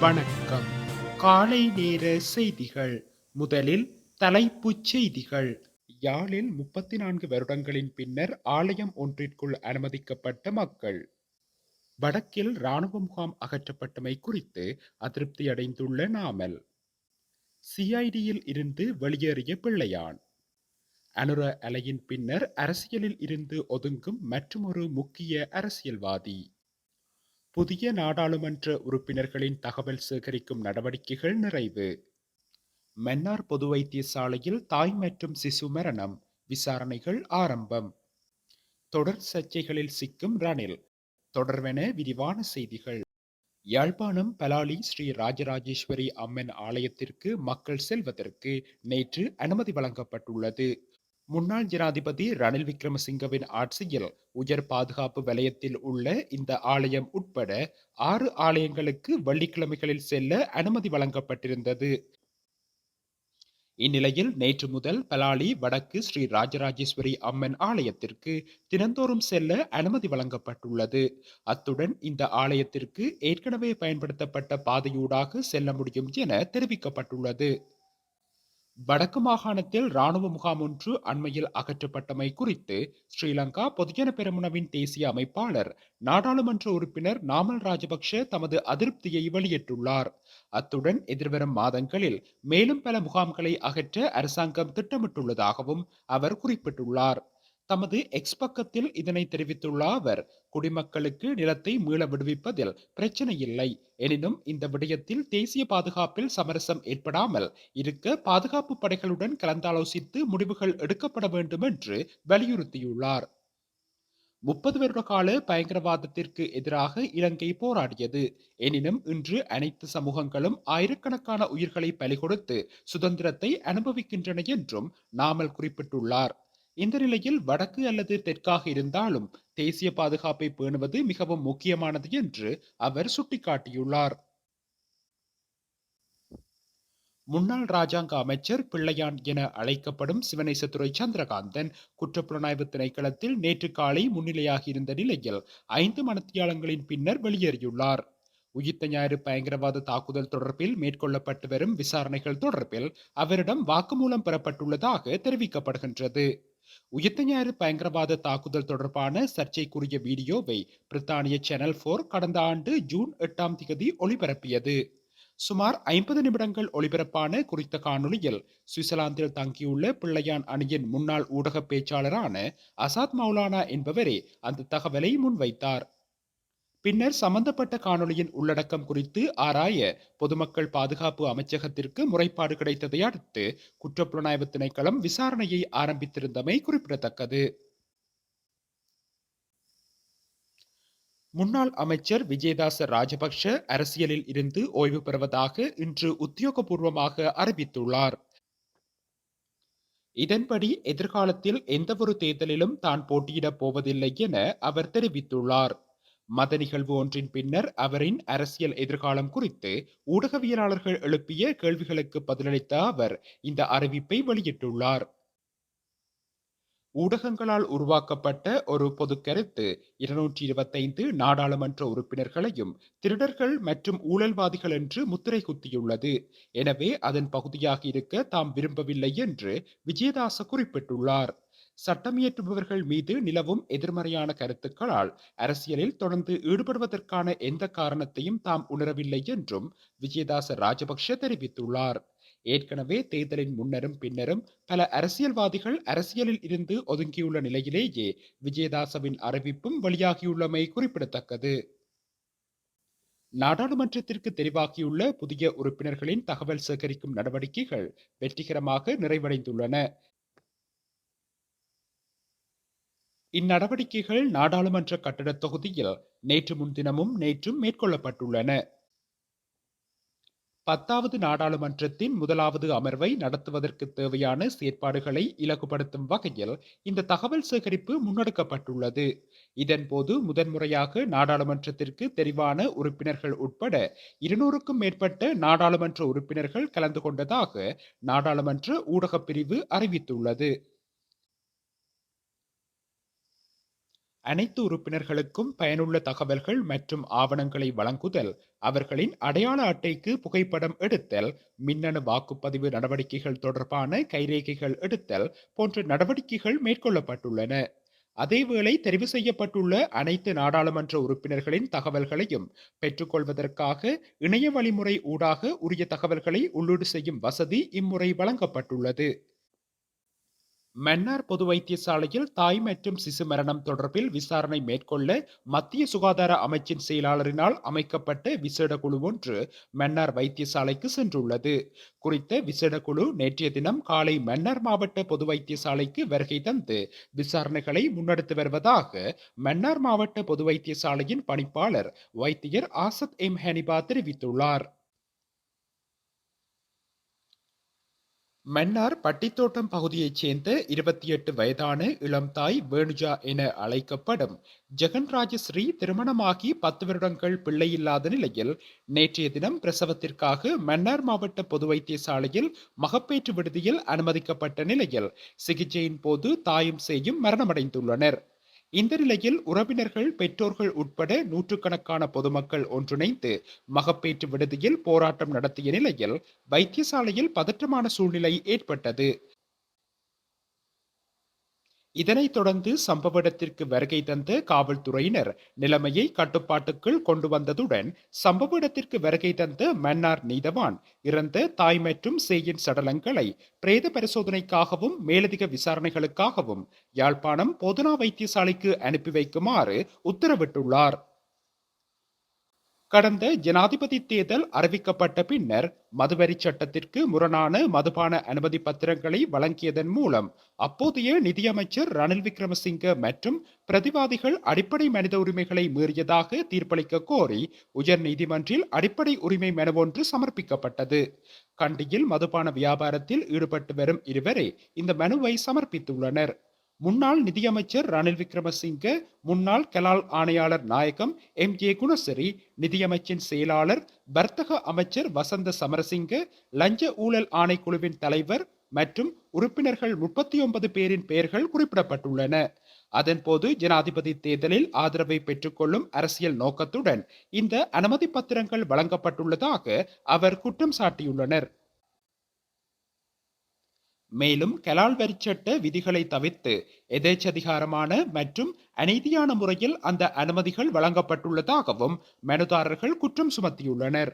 வணக்கம். காலை நேர செய்திகள். முதலில் தலைப்புச் செய்திகள். யாழில் முப்பத்தி நான்கு வருடங்களின் பின்னர் ஆலயம் ஒன்றிற்குள் அனுமதிக்கப்பட்ட மக்கள். வடக்கில் இராணுவ முகாம் அகற்றப்பட்டமை குறித்து அதிருப்தி அடைந்துள்ள நாமல். சிஐடியில் இருந்து வெளியேறிய பிள்ளையான். அனுர அலையின் பின்னர் அரசியலில் இருந்து ஒதுங்கும் மற்றுமொரு முக்கிய அரசியல்வாதி. புதிய நாடாளுமன்ற உறுப்பினர்களின் தகவல் சேகரிக்கும் நடவடிக்கைகள் நிறைவு. மன்னார் பொது வைத்தியசாலையில் தாய் மற்றும் சிசு மரணம் விசாரணைகள் ஆரம்பம். தொடர் சர்ச்சைகளில் சிக்கும் ரணில் தொடர்வென விரிவான செய்திகள். யாழ்ப்பாணம் பலாலி ஸ்ரீ ராஜராஜேஸ்வரி அம்மன் ஆலயத்திற்கு மக்கள் செல்வதற்கு நேற்று அனுமதி வழங்கப்பட்டுள்ளது. முன்னாள் ஜனாதிபதி ரணில் விக்ரமசிங்கவின் ஆட்சியில் உயர் பாதுகாப்பு வலயத்தில் உள்ள இந்த ஆலயம் உட்பட ஆறு ஆலயங்களுக்கு வெள்ளிக்கிழமைகளில் செல்ல அனுமதி வழங்கப்பட்டிருந்தது. இந்நிலையில் நேற்று முதல் பலாலி வடக்கு ஸ்ரீ ராஜராஜேஸ்வரி அம்மன் ஆலயத்திற்கு தினந்தோறும் செல்ல அனுமதி வழங்கப்பட்டுள்ளது. அத்துடன் இந்த ஆலயத்திற்கு ஏற்கனவே பயன்படுத்தப்பட்ட பாதையூடாக செல்ல முடியும் என தெரிவிக்கப்பட்டுள்ளது. வடக்கு மாகாணத்தில் இராணுவ முகாம் ஒன்று அண்மையில் அகற்றப்பட்டமை குறித்து ஸ்ரீலங்கா பொதுஜன பெரமுனவின் தேசிய அமைப்பாளர் நாடாளுமன்ற உறுப்பினர் நாமல் ராஜபக்ஷ தமது அதிருப்தியை வெளியிட்டுள்ளார். அத்துடன் எதிர்வரும் மாதங்களில் மேலும் பல முகாம்களை அகற்ற அரசாங்கம் திட்டமிட்டுள்ளதாகவும் அவர் குறிப்பிட்டுள்ளார். தமது எக்ஸ் பக்கத்தில் இதனை தெரிவித்துள்ள அவர் குடிமக்களுக்கு நிலத்தை மீள விடுவிப்பதில் பிரச்சனை இல்லை. எனினும் இந்த விடயத்தில் தேசிய பாதுகாப்பில் சமரசம் ஏற்படாமல் இருக்க பாதுகாப்பு படைகளுடன் கலந்தாலோசித்து முடிவுகள் எடுக்கப்பட வேண்டும் என்று வலியுறுத்தியுள்ளார். முப்பது வருட கால பயங்கரவாதத்திற்கு எதிராக இலங்கை போராடியது. எனினும் இன்று அனைத்து சமூகங்களும் ஆயிரக்கணக்கான உயிர்களை பலிகொடுத்து சுதந்திரத்தை அனுபவிக்கின்றன என்றும் நாமல் குறிப்பிட்டுள்ளார். இந்த நிலையில் வடக்கு அல்லது தெற்காக இருந்தாலும் தேசிய பாதுகாப்பை பேணுவது மிகவும் முக்கியமானது என்று அவர் சுட்டிக்காட்டியுள்ளார். முன்னாள் ராஜாங்க அமைச்சர் பிள்ளையான் என அழைக்கப்படும் சிவனேசத்துறை சந்திரகாந்தன் குற்றப்புலனாய்வு திணைக்களத்தில் நேற்று காலை முன்னிலையாகியிருந்த நிலையில் ஐந்து மனத்தியாளங்களின் பின்னர் வெளியேறியுள்ளார். உயிர்த்த ஞாயிறு பயங்கரவாத தாக்குதல் தொடர்பில் மேற்கொள்ளப்பட்டு வரும் விசாரணைகள் தொடர்பில் அவரிடம் வாக்குமூலம் பெறப்பட்டுள்ளதாக தெரிவிக்கப்படுகின்றது. உயிர்த்த ஞாயிறு பயங்கரவாத தாக்குதல் தொடர்பான சர்ச்சைக்குரிய வீடியோவை பிரித்தானிய சேனல் போர் கடந்த ஆண்டு ஜூன் எட்டாம் தேதி ஒளிபரப்பியது. சுமார் ஐம்பது நிமிடங்கள் ஒளிபரப்பான குறித்த காணொலியில் சுவிட்சர்லாந்தில் தங்கியுள்ள பிள்ளையான் அணியின் முன்னாள் ஊடக பேச்சாளரான அசாத் மௌலானா என்பவரே அந்த தகவலை முன்வைத்தார். பின்னர் சம்பந்தப்பட்ட காணொலியின் உள்ளடக்கம் குறித்து ஆராய பொதுமக்கள் பாதுகாப்பு அமைச்சகத்திற்கு முறைப்பாடு கிடைத்ததை அடுத்து குற்றப்புலனாய்வு திணைக்களம் விசாரணையை ஆரம்பித்திருந்தமை குறிப்பிடத்தக்கது. முன்னாள் அமைச்சர் விஜயதாச ராஜபக்ஷ அரசியலில் இருந்து ஓய்வு பெறுவதாக இன்று உத்தியோகபூர்வமாக அறிவித்துள்ளார். இதன்படி எதிர்காலத்தில் எந்தவொரு தேர்தலிலும் தான் போட்டியிடப் போவதில்லை என அவர் தெரிவித்துள்ளார். மத நிகழ்வு ஒன்றின் பின்னர் அவரின் அரசியல் எதிர்காலம் குறித்து ஊடகவியலாளர்கள் எழுப்பிய கேள்விகளுக்கு பதிலளித்த அவர் இந்த அறிவிப்பை வெளியிட்டுள்ளார். ஊடகங்களால் உருவாக்கப்பட்ட ஒரு பொது கருத்து இருநூற்றி இருபத்தைந்து நாடாளுமன்ற உறுப்பினர்களையும் திருடர்கள் மற்றும் ஊழல்வாதிகள் என்று முத்திரை குத்தியுள்ளது. எனவே அதன் பகுதியாக இருக்க தாம் விரும்பவில்லை என்று விஜயதாச குறிப்பிட்டுள்ளார். சட்டமியற்றுபவர்கள் மீது நிலவும் எதிர்மறையான கருத்துக்களால் அரசியலில் தொடர்ந்து ஈடுபடுவதற்கான எந்த காரணத்தையும் தாம் உணரவில்லை என்றும் விஜயதாச ராஜபக்ஷ தெரிவித்துள்ளார். ஏற்கனவே தேர்தலின் முன்னரும் பின்னரும் பல அரசியல்வாதிகள் அரசியலில் இருந்து ஒதுங்கியுள்ள நிலையிலேயே விஜயதாசவின் அறிவிப்பும் வெளியாகியுள்ளமை குறிப்பிடத்தக்கது. நாடாளுமன்றத்திற்கு தெரிவாகியுள்ள புதிய உறுப்பினர்களின் தகவல் சேகரிக்கும் நடவடிக்கைகள் வெற்றிகரமாக நிறைவடைந்துள்ளன. இந்நடவடிக்கைகள் நாடாளுமன்ற கட்டடத் தொகுதியில் நேற்று முன்தினமும் நேற்றும் மேற்கொள்ளப்பட்டுள்ளன. பத்தாவது நாடாளுமன்றத்தின் முதலாவது அமர்வை நடத்துவதற்கு தேவையான செயற்பாடுகளை இலகுபடுத்தும் வகையில் இந்த தகவல் சேகரிப்பு முன்னெடுக்கப்பட்டுள்ளது. இதன்போது முதன்முறையாக நாடாளுமன்றத்திற்கு தெரிவான உறுப்பினர்கள் உட்பட இருநூறுக்கும் மேற்பட்ட நாடாளுமன்ற உறுப்பினர்கள் கலந்து கொண்டதாக நாடாளுமன்ற ஊடகப் பிரிவு அறிவித்துள்ளது. அனைத்து உறுப்பினர்களுக்கும் பயனுள்ள தகவல்கள் மற்றும் ஆவணங்களை வழங்குதல் அவர்களின் அடையாள அட்டைக்கு புகைப்படம் எடுத்தல் மின்னணு வாக்குப்பதிவு நடவடிக்கைகள் தொடர்பான கைரேகைகள் எடுத்தல் போன்ற நடவடிக்கைகள் மேற்கொள்ளப்பட்டுள்ளன. அதேவேளை தெரிவு செய்யப்பட்டுள்ள அனைத்து நாடாளுமன்ற உறுப்பினர்களின் தகவல்களையும் பெற்றுக்கொள்வதற்காக இணைய வழிமுறை ஊடாக உரிய தகவல்களை உள்ளீடு செய்யும் வசதி இம்முறை வழங்கப்பட்டுள்ளது. மன்னார் பொது வைத்தியசாலையில் தாய் மற்றும் சிசு மரணம் தொடர்பில் விசாரணை மேற்கொள்ள மத்திய சுகாதார அமைச்சின் செயலாளரினால் அமைக்கப்பட்ட விசேட குழு ஒன்று மன்னார் வைத்தியசாலைக்கு சென்றுள்ளது. குறித்த விசேட குழு நேற்றைய தினம் காலை மன்னார் மாவட்ட பொது வைத்தியசாலைக்கு வருகை தந்து விசாரணைகளை முன்னெடுத்து வருவதாக மன்னார் மாவட்ட பொது வைத்தியசாலையின் பணிப்பாளர் வைத்தியர் ஆசத் எம் ஹனிபா தெரிவித்துள்ளார். மன்னார் பட்டித்தோட்டம் பகுதியைச் சேர்ந்த இருபத்தி எட்டு வயதான இளம் தாய் வேணுஜா என அழைக்கப்படும் ஜெகன்ராஜஸ்ரீ திருமணமாகி பத்து வருடங்கள் பிள்ளையில்லாத நிலையில் நேற்றைய தினம் பிரசவத்திற்காக மன்னார் மாவட்ட பொது வைத்தியசாலையில் மகப்பேற்று விடுதியில் அனுமதிக்கப்பட்ட நிலையில் சிகிச்சையின் போது தாயும் சேயும் மரணமடைந்துள்ளனர். இந்த நிலையில் உறவினர்கள் பெற்றோர்கள் உட்பட நூற்றுக்கணக்கான பொதுமக்கள் ஒன்றிணைந்து மகப்பேற்று விடுதியில் போராட்டம் நடத்திய நிலையில் வைத்தியசாலையில் பதற்றமான சூழ்நிலை ஏற்பட்டது. இதனைத் தொடர்ந்து சம்பவ இடத்திற்கு வருகை தந்த காவல்துறையினர் நிலைமையை கட்டுப்பாட்டுக்குள் கொண்டு வந்ததுடன் சம்பவ இடத்திற்கு வருகை தந்த மன்னார் நீதவான் இறந்த தாய் மற்றும் சேயின் சடலங்களை பிரேத பரிசோதனைக்காகவும் மேலதிக விசாரணைகளுக்காகவும் யாழ்ப்பாணம் பொதுனா வைத்தியசாலைக்கு அனுப்பி வைக்குமாறு உத்தரவிட்டுள்ளார். கடந்த ஜனாதிபதி தேர்தல் அறிவிக்கப்பட்ட பின்னர் மதுவரி சட்டத்திற்கு முரணான மதுபான அனுமதி பத்திரங்களை வழங்கியதன் மூலம் அப்போதைய நிதியமைச்சர் ரணில் விக்ரமசிங்க மற்றும் பிரதிவாதிகள் அடிப்படை மனித உரிமைகளை மீறியதாக தீர்ப்பளிக்க கோரி உயர் நீதிமன்றில் அடிப்படை உரிமை மனுவொன்று சமர்ப்பிக்கப்பட்டது. கண்டியில் மதுபான வியாபாரத்தில் ஈடுபட்டு வரும் இருவரே இந்த மனுவை சமர்ப்பித்துள்ளனர். முன்னாள் நிதியமைச்சர் ரணில் விக்ரமசிங்கே முன்னாள் கலால் ஆணையாளர் நாயகம் எம். ஜே. குணசரி நிதியமைச்சின் செயலாளர் வர்த்தக அமைச்சர் வசந்த சமரசிங்க லஞ்ச ஊழல் ஆணைக்குழுவின் தலைவர் மற்றும் உறுப்பினர்கள் முப்பத்தி ஒன்பது பேரின் பெயர்கள் குறிப்பிடப்பட்டுள்ளன. அதன்போது ஜனாதிபதி தேர்தலில் ஆதரவை பெற்றுக்கொள்ளும் அரசியல் நோக்கத்துடன் இந்த அனுமதி பத்திரங்கள் வழங்கப்பட்டுள்ளதாக அவர் குற்றம் சாட்டியுள்ளனர். மேலும் கலால்வரி சட்ட விதிகளை தவிர்த்து எதேச்சதிகாரமான மற்றும் அநீதியான முறையில் அந்த அனுமதிகள் வழங்கப்பட்டுள்ளதாகவும் மனுதாரர்கள் குற்றம் சுமத்தியுள்ளனர்.